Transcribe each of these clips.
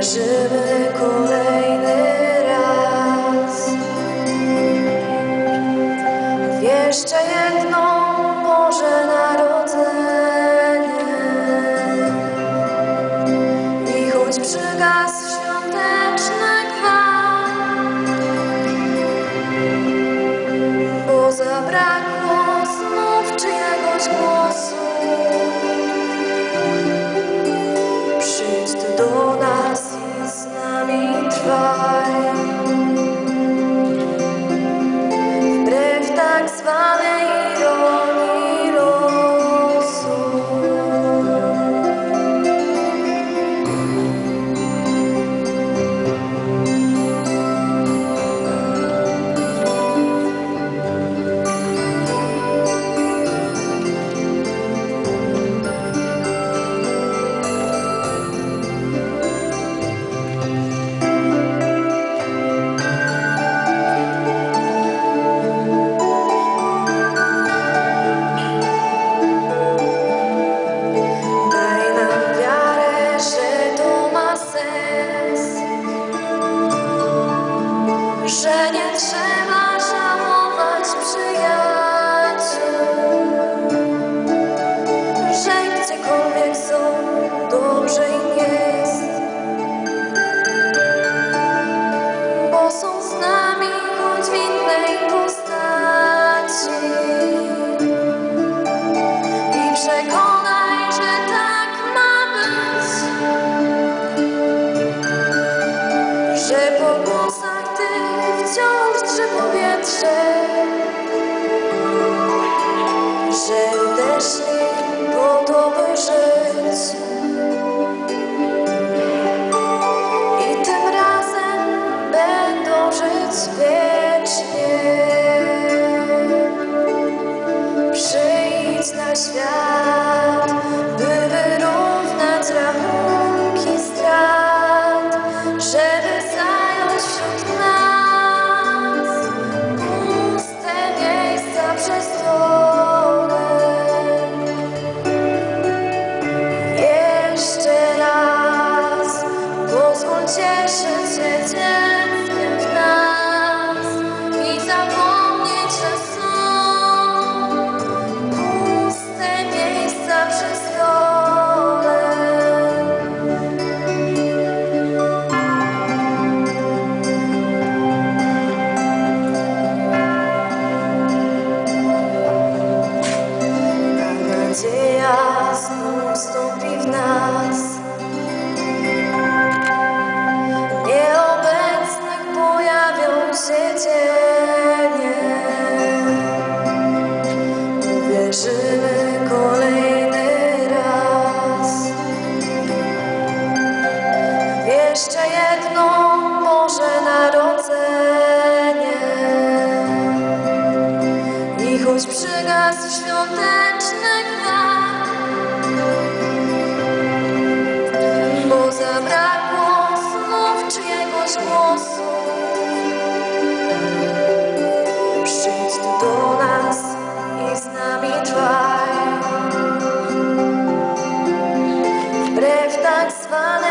there's po włosach tych wciąż drze powietrze, że deszcz choć przygasł świąteczny gwiazd, bo zabrakło znów czyjegoś głosu. Przyjdź tu do nas i z nami trwaj, wbrew tak zwanej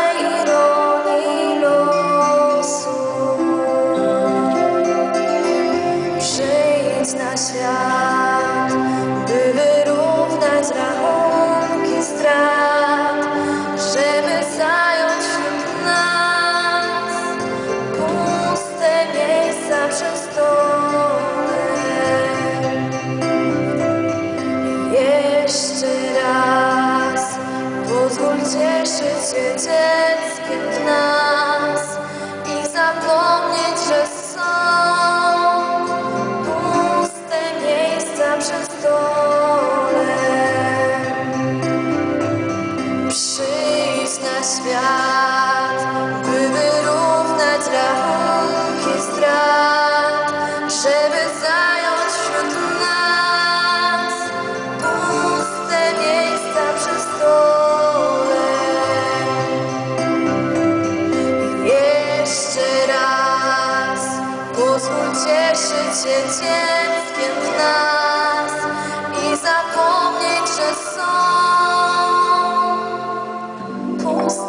dziecięckiem w nas i zapomnieć, że są puste.